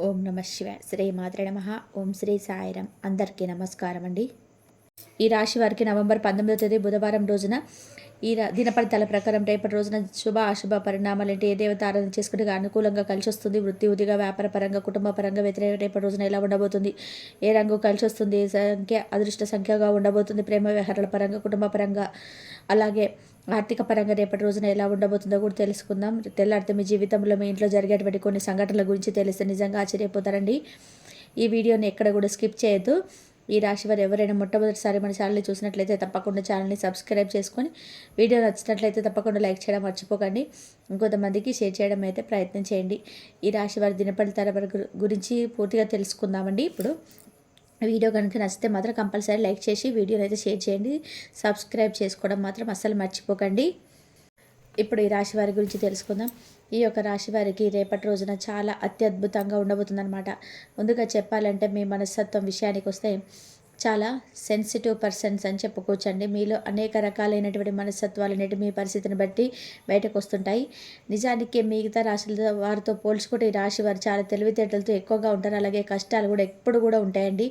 ఓం నమ శివ. శ్రీ మాతృ నమ. ఓం శ్రీ సాయిరం. అందరికీ నమస్కారం అండి ఈ రాశి వారికి నవంబర్ పంతొమ్మిదో తేదీ బుధవారం రోజున ఈ రా- ప్రకారం రేపటి రోజున శుభ అశుభ పరిణామాలు ఏంటి ఏ దేవత ఆరాధన చేసుకుంటే అనుకూలంగా కలిసి వస్తుంది వృత్తి ఉదిగా వ్యాపార పరంగా కుటుంబ పరంగా వ్యతిరేక రేపటి రోజున ఎలా ఉండబోతుంది? ఏ రంగు కలిసి వస్తుంది ఏ సంఖ్య అదృష్ట సంఖ్యగా ఉండబోతుంది. ప్రేమ వ్యవహారాల పరంగా కుటుంబ పరంగా. అలాగే ఆర్థిక పరంగా రేపటి రోజున ఎలా ఉండబోతుందో కూడా తెలుసుకుందాం. తెల్లారితే మీ జీవితంలో మీ ఇంట్లో జరిగేటువంటి కొన్ని సంఘటనల గురించి తెలిస్తే నిజంగా ఆశ్చర్యపోతారండి. ఈ వీడియోని ఎక్కడ కూడా స్కిప్ చేయొద్దు. ఈ రాశి వారు ఎవరైనా మొట్టమొదటిసారి మన ఛానల్ని చూసినట్లయితే తప్పకుండా ఛానల్ని సబ్స్క్రైబ్ చేసుకొని వీడియో నచ్చినట్లయితే తప్పకుండా లైక్ చేయడం మర్చిపోకండి. ఇంకొంతమందికి షేర్ చేయడం అయితే ప్రయత్నం చేయండి. ఈ రాశి వారి దినఫలితాల వరకు గురించి పూర్తిగా తెలుసుకుందామండి. ఇప్పుడు వీడియో కనుక నచ్చితే మాత్రం కంపల్సరీ లైక్ చేసి వీడియోని అయితే షేర్ చేయండి. సబ్స్క్రైబ్ చేసుకోవడం మాత్రం అస్సలు మర్చిపోకండి. ఇప్పుడు ఈ రాశి వారి గురించి తెలుసుకుందాం. ఈ యొక్క రాశి వారికి రేపటి రోజున చాలా అత్యద్భుతంగా ఉండబోతుందన్నమాట. ముందుగా చెప్పాలంటే మీ మనస్తత్వం విషయానికి వస్తే చాలా సెన్సిటివ్ పర్సన్స్ అని చెప్పుకోవచ్చండి. మీలో అనేక రకాలైనటువంటి మనస్తత్వాలు అనేవి మీ పరిస్థితిని బట్టి బయటకు వస్తుంటాయి. నిజానికి మిగతా రాశులతో వారితో పోల్చుకుంటే ఈ రాశి వారు చాలా తెలివితేటలతో ఎక్కువగా ఉంటారు. అలాగే కష్టాలు కూడా ఎప్పుడు కూడా ఉంటాయండి.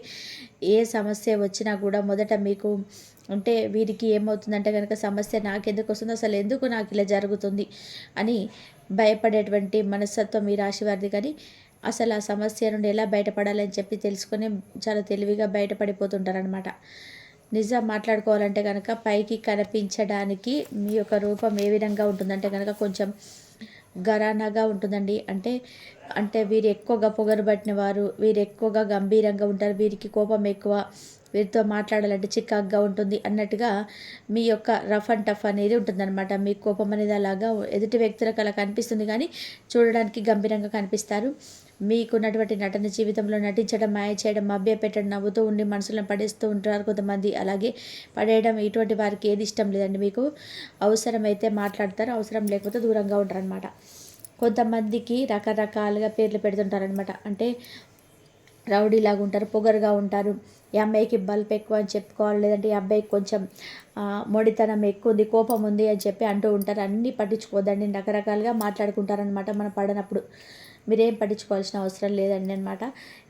ఏ సమస్య వచ్చినా కూడా మొదట మీకు అంటే వీరికి ఏమవుతుందంటే కనుక సమస్య నాకెందుకు వస్తుందో అసలు ఎందుకు నాకు ఇలా జరుగుతుంది అని భయపడేటువంటి మనస్తత్వం ఈ రాశి వారిది. కానీ అసలు ఆ సమస్య నుండి ఎలా బయటపడాలని చెప్పి తెలుసుకొని చాలా తెలివిగా బయటపడిపోతుంటారనమాట నిజం మాట్లాడుకోవాలంటే కనుక పైకి కనిపించడానికి మీ యొక్క రూపం ఏ విధంగా ఉంటుందంటే కనుక కొంచెం గరానాగా ఉంటుందండి. అంటే అంటే వీరు ఎక్కువగా పొగరుబట్టిన వారు వీరు ఎక్కువగా గంభీరంగా ఉంటారు వీరికి కోపం ఎక్కువ వీరితో మాట్లాడాలంటే చికాగ్గా ఉంటుంది అన్నట్టుగా మీ యొక్క రఫ్ అండ్ టఫ్ అనేది ఉంటుందన్నమాట. మీ కోపం అనేది అలాగా ఎదుటి వ్యక్తులకు అలా కనిపిస్తుంది కానీ చూడడానికి గంభీరంగా కనిపిస్తారు. మీకున్నటువంటి నటన జీవితంలో నటించడం మాయ చేయడం మభ్య పెట్టడం నవ్వుతూ ఉండి మనసులను పడేస్తూ ఉంటారు కొంతమంది. అలాగే పడేయడం ఇటువంటి వారికి ఏది ఇష్టం లేదండి. మీకు అవసరమైతే మాట్లాడతారు అవసరం లేకపోతే దూరంగా ఉంటారు అనమాట కొంతమందికి రకరకాలుగా పేర్లు పెడుతుంటారనమాట అంటే రౌడీలాగా ఉంటారు పొగరుగా ఉంటారు. ఈ అమ్మాయికి బల్బ్ ఎక్కువ అని చెప్పుకోవాలి లేదంటే ఈ అబ్బాయికి కొంచెం మొడితనం ఎక్కువ ఉంది కోపం ఉంది అని చెప్పి అంటూ ఉంటారు. అన్నీ పట్టించుకోవద్దండి. రకరకాలుగా మాట్లాడుకుంటారనమాట మనం పడినప్పుడు. మీరేం పట్టించుకోవాల్సిన అవసరం లేదండి అనమాట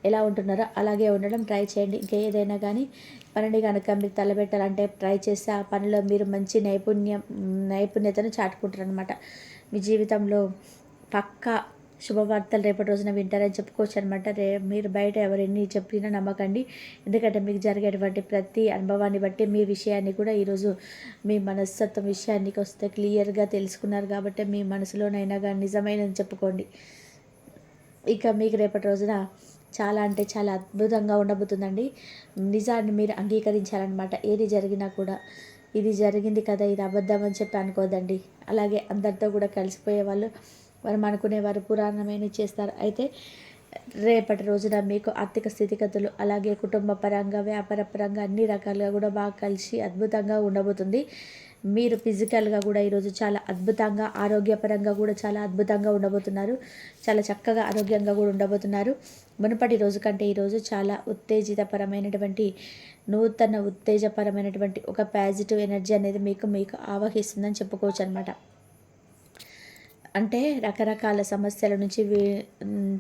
ఎలా ఉంటున్నారో అలాగే ఉండడం ట్రై చేయండి. ఇంకా ఏదైనా కానీ పనిని కనుక మీరు తలబెట్టాలంటే ట్రై చేస్తే ఆ పనిలో మీరు మంచి నైపుణ్యం నైపుణ్యతను చాటుకుంటారనమాట మీ జీవితంలో పక్కా శుభవార్తలు రేపటి రోజున వింటారని చెప్పుకోవచ్చు అనమాట రే మీరు బయట ఎవరెన్ని చెప్పినా నమ్మకండి. ఎందుకంటే మీకు జరిగేటువంటి ప్రతి అనుభవాన్ని బట్టి మీ విషయాన్ని కూడా ఈరోజు మీ మనస్తత్వం విషయానికి వస్తే క్లియర్గా తెలుసుకున్నారు కాబట్టి మీ మనసులోనైనా కానీ నిజమైనది చెప్పుకోండి. ఇక మీకు రేపటి రోజున చాలా అంటే చాలా అద్భుతంగా ఉండబోతుందండి. నిజాన్ని మీరు అంగీకరించాలన్నమాట ఏది జరిగినా కూడా ఇది జరిగింది కదా ఇది అబద్ధం అని చెప్పి అనుకోదండి అలాగే అందరితో కూడా కలిసిపోయే వాళ్ళు వారు అనుకునేవారు పురాణమైన చేస్తారు. అయితే రేపటి రోజున మీకు ఆర్థిక స్థితిగతులు అలాగే కుటుంబ పరంగా వ్యాపార పరంగా అన్ని రకాలుగా కూడా బాగా కలిసి అద్భుతంగా ఉండబోతుంది. మీరు ఫిజికల్గా కూడా ఈరోజు చాలా అద్భుతంగా ఆరోగ్యపరంగా కూడా చాలా అద్భుతంగా ఉండబోతున్నారు. చాలా చక్కగా ఆరోగ్యంగా కూడా ఉండబోతున్నారు. మునుపటి రోజు కంటే ఈరోజు చాలా ఉత్తేజితపరమైనటువంటి నూతన ఉత్తేజపరమైనటువంటి ఒక పాజిటివ్ ఎనర్జీ అనేది మీకు మీకు ఆవహిస్తుందని చెప్పుకోవచ్చు అనమాట అంటే రకరకాల సమస్యల నుంచి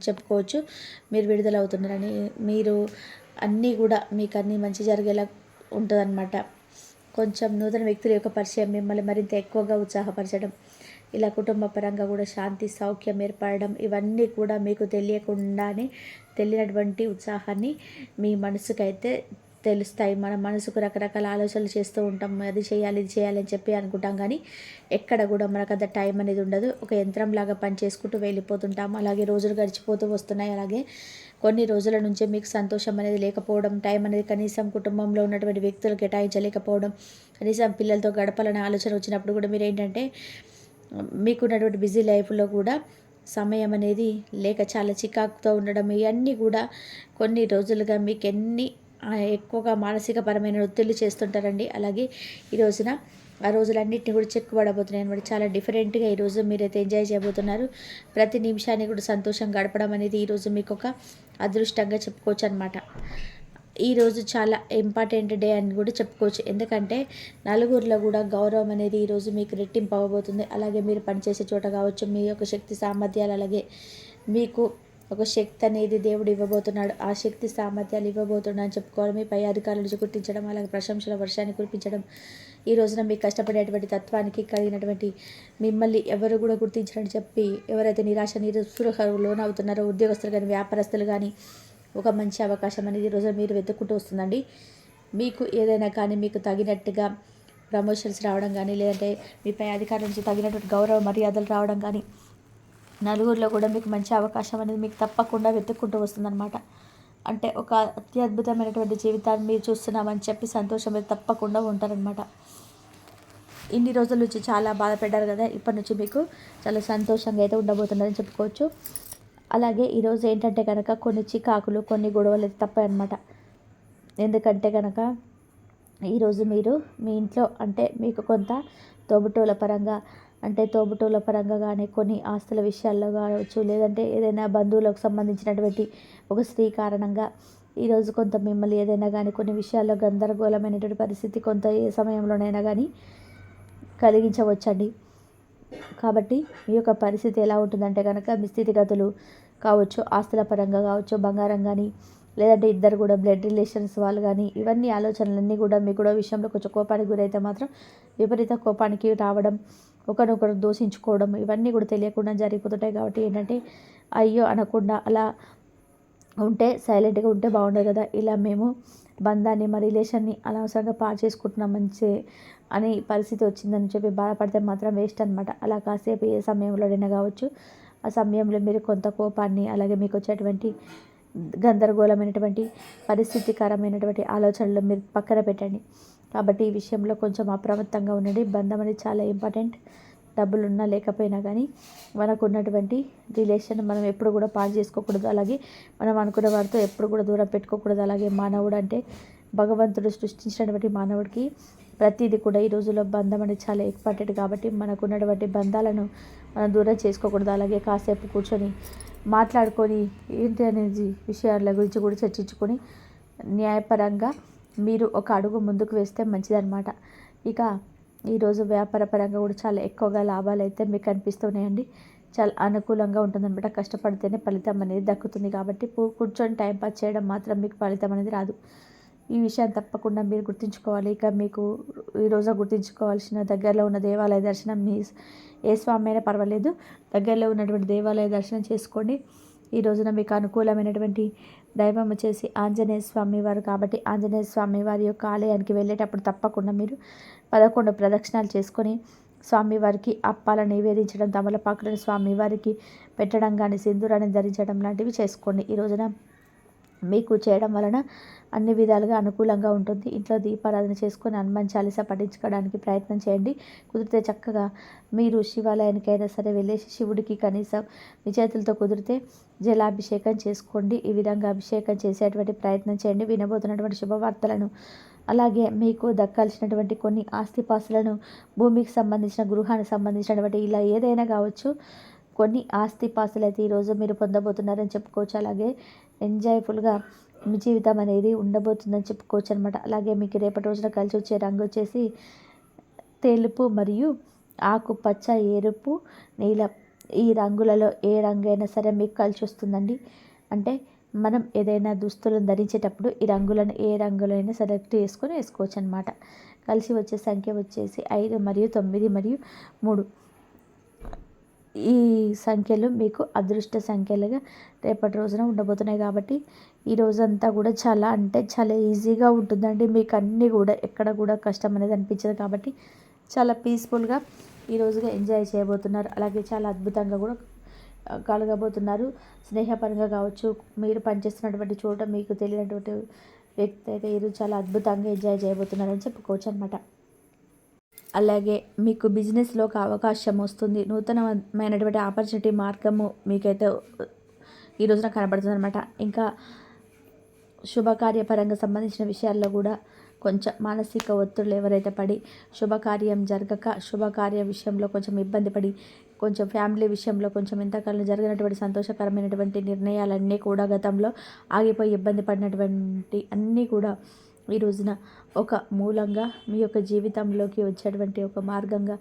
చెప్పుకోవచ్చు. మీరు విడుదలవుతున్నారని మీరు అన్నీ కూడా మీకు అన్నీ మంచి జరిగేలా ఉంటుందన్నమాట. కొంచెం నూతన వ్యక్తుల యొక్క పరిచయం మిమ్మల్ని మరింత ఎక్కువగా ఉత్సాహపరచడం ఇలా కుటుంబ పరంగా కూడా శాంతి సౌఖ్యం ఏర్పడడం ఇవన్నీ కూడా మీకు తెలియకుండానే తెలియనటువంటి ఉత్సాహాన్ని మీ మనసుకైతే తెలుస్తాయి. మన మనసుకు రకరకాల ఆలోచనలు చేస్తూ ఉంటాం. అది చేయాలి ఇది చేయాలి అని చెప్పి అనుకుంటాం. కానీ ఎక్కడ కూడా మనకు అంత టైం అనేది ఉండదు. ఒక యంత్రంలాగా పని చేసుకుంటూ వెళ్ళిపోతుంటాం అలాగే రోజులు గడిచిపోతూ వస్తున్నాయి. అలాగే కొన్ని రోజుల నుంచే మీకు సంతోషం అనేది లేకపోవడం టైం అనేది కనీసం కుటుంబంలో ఉన్నటువంటి వ్యక్తులు కేటాయించలేకపోవడం కనీసం పిల్లలతో గడపాలనే ఆలోచన వచ్చినప్పుడు కూడా మీరు ఏంటంటే మీకున్నటువంటి బిజీ లైఫ్లో కూడా సమయం అనేది లేక చాలా చికాకుతో ఉండడం ఇవన్నీ కూడా కొన్ని రోజులుగా మీకు ఎన్ని ఎక్కువగా మానసిక పరమైన ఒత్తిళ్ళు చేస్తుంటారండి. అలాగే ఈ రోజున ఆ రోజులన్నింటినీ కూడా చెక్కుబడబోతున్నాయి అనమాట చాలా డిఫరెంట్గా ఈరోజు మీరైతే ఎంజాయ్ చేయబోతున్నారు. ప్రతి నిమిషాన్ని కూడా సంతోషం గడపడం అనేది ఈరోజు మీకు ఒక అదృష్టంగా చెప్పుకోవచ్చు అనమాట ఈరోజు చాలా ఇంపార్టెంట్ డే అని కూడా చెప్పుకోవచ్చు. ఎందుకంటే నలుగురిలో కూడా గౌరవం అనేది ఈరోజు మీకు రెట్టింపు అవ్వబోతుంది. అలాగే మీరు పనిచేసే చోట కావచ్చు మీ యొక్క శక్తి సామర్థ్యాలు అలాగే మీకు ఒక శక్తి అనేది దేవుడు ఇవ్వబోతున్నాడు. ఆ శక్తి సామర్థ్యాలు ఇవ్వబోతున్నాడు అని చెప్పుకోవడం మీ పై అధికారుల నుంచి గుర్తించడం అలాగే ప్రశంసల వర్షాన్ని కురిపించడం ఈ రోజున మీకు కష్టపడేటువంటి తత్వానికి కలిగినటువంటి మిమ్మల్ని ఎవరు కూడా గుర్తించరని చెప్పి ఎవరైతే నిరాశ నిరుసులకు లోనవుతున్నారో ఉద్యోగస్తులు కానీ వ్యాపారస్తులు కానీ ఒక మంచి అవకాశం అనేది ఈ మీరు వెతుక్కుంటూ వస్తుందండి. మీకు ఏదైనా కానీ మీకు తగినట్టుగా ప్రమోషన్స్ రావడం కానీ లేదంటే మీ పై అధికారుల నుంచి తగినటువంటి గౌరవ మర్యాదలు రావడం కానీ నలుగురిలో కూడా మీకు మంచి అవకాశం అనేది మీకు తప్పకుండా వెతుక్కుంటూ వస్తుందన్నమాట. అంటే ఒక అత్యద్భుతమైనటువంటి జీవితాన్ని మీరు చూస్తున్నామని చెప్పి సంతోషం మీద తప్పకుండా ఉంటారనమాట ఇన్ని రోజుల నుంచి చాలా బాధపడ్డారు కదా ఇప్పటి నుంచి మీకు చాలా సంతోషంగా అయితే ఉండబోతున్నారని చెప్పుకోవచ్చు. అలాగే ఈరోజు ఏంటంటే కనుక కొన్ని చికాకులు కొన్ని గొడవలు అయితే తప్పాయన్నమాట. ఎందుకంటే కనుక ఈరోజు మీరు మీ ఇంట్లో అంటే మీకు కొంత తోబుటోల పరంగా అంటే తోబుటూల పరంగా కానీ కొన్ని ఆస్తుల విషయాల్లో కావచ్చు లేదంటే ఏదైనా బంధువులకు సంబంధించినటువంటి ఒక స్త్రీ కారణంగా ఈరోజు కొంత మిమ్మల్ని ఏదైనా కానీ కొన్ని విషయాల్లో గందరగోళమైనటువంటి పరిస్థితి కొంత ఏ సమయంలోనైనా కానీ కలిగించవచ్చండి. కాబట్టి మీ యొక్క పరిస్థితి ఎలా ఉంటుందంటే కనుక మీ స్థితిగతులు కావచ్చు ఆస్తుల పరంగా కావచ్చు బంగారం కానీ లేదంటే ఇద్దరు కూడా బ్లడ్ రిలేషన్స్ వాళ్ళు కానీ ఇవన్నీ ఆలోచనలన్నీ కూడా మీకు కూడా విషయంలో కొంచెం కోపానికి గురైతే మాత్రం విపరీత కోపానికి రావడం ఒకరినొకరు దూషించుకోవడం ఇవన్నీ కూడా తెలియకుండా జరిగిపోతుంటాయి కాబట్టి ఏంటంటే అయ్యో అనకుండా అలా ఉంటే సైలెంట్గా ఉంటే బాగుండదు కదా. ఇలా మేము బంధాన్ని మా రిలేషన్ని అనవసరంగా పాడు చేసుకుంటున్నాం మంచి అని పరిస్థితి వచ్చిందని చెప్పి బాధపడితే మాత్రం వేస్ట్ అనమాట అలా కాసేపు ఏ సమయంలోనైనా కావచ్చు ఆ సమయంలో మీరు కొంత కోపాన్ని అలాగే మీకు వచ్చేటువంటి గందరగోళమైనటువంటి పరిస్థితికరమైనటువంటి ఆలోచనలు మీరు పక్కన పెట్టండి. కాబట్టి ఈ విషయంలో కొంచెం అప్రమత్తంగా ఉండండి. బంధం అనేది చాలా ఇంపార్టెంట్. డబ్బులు ఉన్నా లేకపోయినా కానీ మనకు ఉన్నటువంటి రిలేషన్ మనం ఎప్పుడు కూడా పాడు చేసుకోకూడదు. అలాగే మనం అనుకున్న వారితో ఎప్పుడు కూడా దూరం పెట్టుకోకూడదు. అలాగే మానవుడు అంటే భగవంతుడు సృష్టించినటువంటి మానవుడికి ప్రతిదీ కూడా ఈ రోజుల్లో బంధం అనేది చాలా ఇంపార్టెంట్ కాబట్టి మనకు ఉన్నటువంటి బంధాలను మనం దూరం చేసుకోకూడదు. అలాగే కాసేపు కూర్చొని మాట్లాడుకొని ఏంటి అనేది విషయాల గురించి కూడా చర్చించుకొని న్యాయపరంగా మీరు ఒక అడుగు ముందుకు వేస్తే మంచిదన్నమాట. ఇక ఈరోజు వ్యాపార పరంగా కూడా చాలా ఎక్కువగా లాభాలు అయితే మీకు కనిపిస్తున్నాయండి చాలా అనుకూలంగా ఉంటుందన్నమాట. కష్టపడితేనే ఫలితం అనేది దక్కుతుంది కాబట్టి కూర్చొని టైం పాస్ చేయడం మాత్రం మీకు ఫలితం అనేది రాదు. ఈ విషయాన్ని తప్పకుండా మీరు గుర్తుంచుకోవాలి. ఇక మీకు ఈరోజు గుర్తుంచుకోవాల్సిన దగ్గరలో ఉన్న దేవాలయ దర్శనం మీ ఏ స్వామి అయినా పర్వాలేదు. దగ్గరలో ఉన్నటువంటి దేవాలయ దర్శనం చేసుకోండి. ఈ రోజున మీకు అనుకూలమైనటువంటి దైవం వచ్చేసి ఆంజనేయ స్వామి వారు కాబట్టి ఆంజనేయ స్వామి వారి యొక్క ఆలయానికి వెళ్ళేటప్పుడు తప్పకుండా మీరు పదకొండు ప్రదక్షిణాలు చేసుకొని స్వామివారికి అప్పాలను నివేదించడం తమలపాకులను స్వామివారికి పెట్టడం కానీ సింధూరాన్ని ధరించడం లాంటివి చేసుకోండి. ఈ రోజున మీకు చేయడం వలన అన్ని విధాలుగా అనుకూలంగా ఉంటుంది. ఇంట్లో దీపారాధన చేసుకొని హనుమాన్ చాలీస పఠించుకోవడానికి ప్రయత్నం చేయండి. కుదిరితే చక్కగా మీరు శివాలయానికైనా సరే వెళ్ళేసి శివుడికి కనీసం మీ చేతులతో కుదిరితే జలాభిషేకం చేసుకోండి. ఈ విధంగా అభిషేకం చేసేటువంటి ప్రయత్నం చేయండి. వినబోతున్నటువంటి శుభవార్తలను అలాగే మీకు దక్కాల్సినటువంటి కొన్ని ఆస్తిపాస్తులను భూమికి సంబంధించిన గృహానికి సంబంధించినటువంటి ఇలా ఏదైనా కావచ్చు కొన్ని ఆస్తిపాస్తులు అయితే ఈరోజు మీరు పొందబోతున్నారని చెప్పుకోవచ్చు. అలాగే ఎంజాయ్ఫుల్గా మీ జీవితం అనేది ఉండబోతుందని చెప్పుకోవచ్చు అనమాట అలాగే మీకు రేపటి రోజున కలిసి వచ్చే రంగు వచ్చేసి తెలుపు మరియు ఆకుపచ్చ ఎరుపు నీలం. ఈ రంగులలో ఏ రంగు అయినా సరే మీకు కలిసి వస్తుందండి. అంటే మనం ఏదైనా దుస్తులను ధరించేటప్పుడు ఈ రంగులను ఏ రంగులైనా సెలెక్ట్ చేసుకొని వేసుకోవచ్చు అనమాట కలిసి వచ్చే సంఖ్య వచ్చేసి ఐదు మరియు తొమ్మిది మరియు మూడు. ఈ సంఖ్యలు మీకు అదృష్ట సంఖ్యలుగా రేపటి రోజున ఉండబోతున్నాయి కాబట్టి ఈ రోజంతా కూడా చాలా అంటే చాలా ఈజీగా ఉంటుందండి. మీకు అన్నీ కూడా ఎక్కడ కూడా కష్టం అనేది అనిపించదు కాబట్టి చాలా పీస్ఫుల్గా ఈ రోజుగా ఎంజాయ్ చేయబోతున్నారు. అలాగే చాలా అద్భుతంగా కూడా కలగబోతున్నారు. స్నేహపరంగా కావచ్చు మీరు పనిచేస్తున్నటువంటి చోట మీకు తెలియనటువంటి వ్యక్తి అయితే ఈరోజు చాలా అద్భుతంగా ఎంజాయ్ చేయబోతున్నారని చెప్పుకోవచ్చు అనమాట అలాగే మీకు బిజినెస్లో ఒక అవకాశం వస్తుంది. నూతనమైనటువంటి ఆపర్చునిటీ మార్గము మీకైతే ఈ రోజున కనబడుతుంది అనమాట ఇంకా శుభకార్యపరంగా సంబంధించిన విషయాల్లో కూడా కొంచెం మానసిక ఒత్తిడులు ఎవరైతే పడి శుభకార్యం జరగక శుభకార్య విషయంలో కొంచెం ఇబ్బంది పడి కొంచెం ఫ్యామిలీ విషయంలో కొంచెం ఇంతకాలం జరిగినటువంటి సంతోషకరమైనటువంటి నిర్ణయాలన్నీ కూడా గతంలో ఆగిపోయి ఇబ్బంది పడినటువంటి అన్నీ కూడా ఈ రోజున ఒక మూలంగా మీ యొక్క జీవితంలోకి వచ్చేటువంటి ఒక మార్గంగా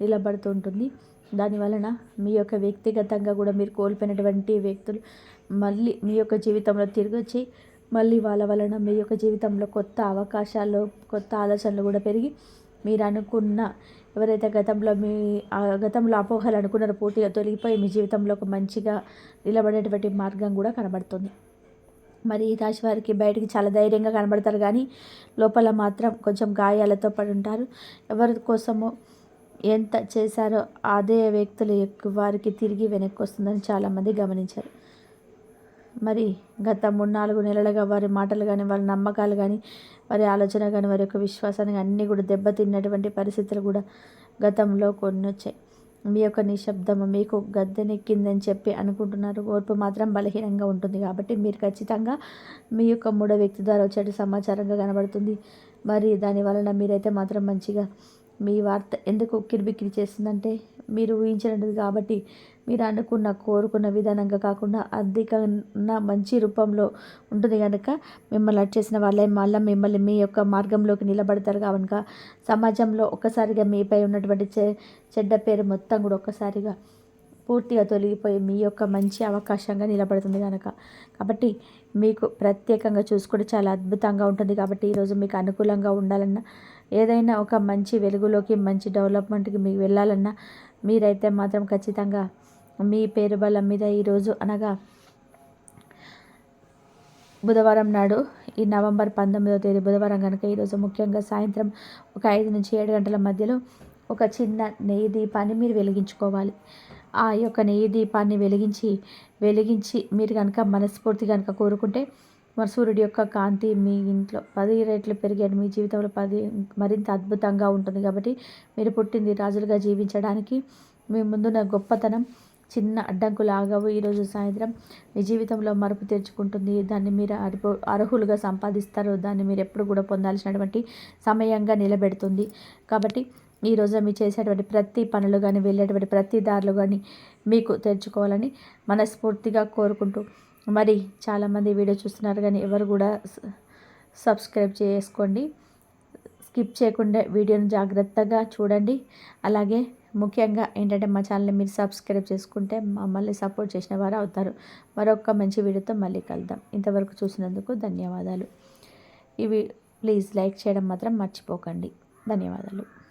నిలబడుతూ ఉంటుంది. దానివలన మీ యొక్క వ్యక్తిగతంగా కూడా మీరు కోల్పోయినటువంటి వ్యక్తులు మళ్ళీ మీ యొక్క జీవితంలో తిరిగి వచ్చి మళ్ళీ వాళ్ళ వలన మీ యొక్క జీవితంలో కొత్త అవకాశాలు కొత్త ఆలోచనలు కూడా పెరిగి మీరు అనుకున్న ఎవరైతే గతంలో మీ ఆ గతంలో అపోహలు అనుకున్నారో పూర్తిగా తొలగిపోయి మీ జీవితంలో ఒక మంచిగా నిలబడేటువంటి మార్గం కూడా కనబడుతుంది. మరి ఈ రాశి వారికి బయటికి చాలా ధైర్యంగా కనబడతారు కానీ లోపల మాత్రం కొంచెం గాయాలతో పడి ఉంటారు ఎవరి కోసమో ఎంత చేశారో అదే వ్యక్తులు ఎక్కువ వారికి తిరిగి వెనక్కి వస్తుందని చాలామంది గమనించారు. మరి గత మూడు నాలుగు నెలలుగా వారి మాటలు కానీ వారి నమ్మకాలు కానీ వారి ఆలోచన కానీ వారి యొక్క విశ్వాసాన్ని అన్నీ కూడా దెబ్బతిన్నటువంటి పరిస్థితులు కూడా గతంలో కొన్ని వచ్చాయి. మీ యొక్క నిశ్శబ్దం మీకు గద్దెనెక్కిందని చెప్పి అనుకుంటున్నారు. ఓర్పు మాత్రం బలహీనంగా ఉంటుంది కాబట్టి మీరు ఖచ్చితంగా మీ యొక్క మూడో వ్యక్తి ద్వారా వచ్చేట సమాచారంగా కనబడుతుంది. మరి దాని వలన మీరైతే మాత్రం మంచిగా మీ వార్త ఎందుకు కిరిబిక్కిరి చేస్తుందంటే మీరు ఊహించినది కాబట్టి మీరు అనుకున్న కోరుకున్న విధానంగా కాకుండా అధికంగా మంచి రూపంలో ఉంటుంది కనుక మిమ్మల్ని అట్ చేసిన వాళ్ళే మళ్ళీ మిమ్మల్ని మీ యొక్క మార్గంలోకి నిలబడతారు కనుక సమాజంలో ఒక్కసారిగా మీపై ఉన్నటువంటి చె చెడ్డ పేరు మొత్తం కూడా ఒక్కసారిగా పూర్తిగా తొలగిపోయి మీ యొక్క మంచి అవకాశంగా నిలబడుతుంది కనుక కాబట్టి మీకు ప్రత్యేకంగా చూసుకుంటే చాలా అద్భుతంగా ఉంటుంది కాబట్టి ఈరోజు మీకు అనుకూలంగా ఉండాలన్నా ఏదైనా ఒక మంచి వెలుగులోకి మంచి డెవలప్మెంట్కి మీకు వెళ్ళాలన్నా మీరైతే మాత్రం ఖచ్చితంగా మీ పేరు బలం మీద ఈరోజు అనగా బుధవారం నాడు ఈ నవంబర్ పంతొమ్మిదవ తేదీ బుధవారం కనుక ఈరోజు ముఖ్యంగా సాయంత్రం ఒక ఐదు నుంచి ఏడు గంటల మధ్యలో ఒక చిన్న నెయ్యి దీపాన్ని మీరు వెలిగించుకోవాలి. ఆ యొక్క నెయ్యి దీపాన్ని వెలిగించి వెలిగించి మీరు కనుక మనస్ఫూర్తి కనుక కోరుకుంటే మరి సూర్యుడి యొక్క కాంతి మీ ఇంట్లో పది రెట్లు పెరిగాడు మీ జీవితంలో పది మరింత అద్భుతంగా ఉంటుంది కాబట్టి మీరు పుట్టింది రాజులుగా జీవించడానికి మీ ముందున్న గొప్పతనం చిన్న అడ్డంకులాగవు. ఈరోజు సాయంత్రం మీ జీవితంలో మరుపు తెరుచుకుంటుంది. దాన్ని మీరు అర్హు అర్హులుగా సంపాదిస్తారు. దాన్ని మీరు ఎప్పుడు కూడా పొందాల్సినటువంటి సమయంగా నిలబెడుతుంది. కాబట్టి ఈరోజు మీరు చేసేటువంటి ప్రతి పనులు కానీ వెళ్ళేటువంటి ప్రతి దారులు కానీ మీకు తెరుచుకోవాలని మనస్ఫూర్తిగా కోరుకుంటూ మరి చాలామంది వీడియో చూస్తున్నారు కానీ ఎవరు కూడా సబ్స్క్రైబ్ చేసుకోండి. స్కిప్ చేయకుండా వీడియోని జాగ్రత్తగా చూడండి. అలాగే ముఖ్యంగా ఏంటంటే మా ఛానల్ని మీరు సబ్స్క్రైబ్ చేసుకుంటే మమ్మల్ని సపోర్ట్ చేసిన వారు అవుతారు. మరొక మంచి వీడియోతో మళ్ళీ కలుద్దాం. ఇంతవరకు చూసినందుకు ధన్యవాదాలు. ఇవి ప్లీజ్ లైక్ చేయడం మాత్రం మర్చిపోకండి. ధన్యవాదాలు.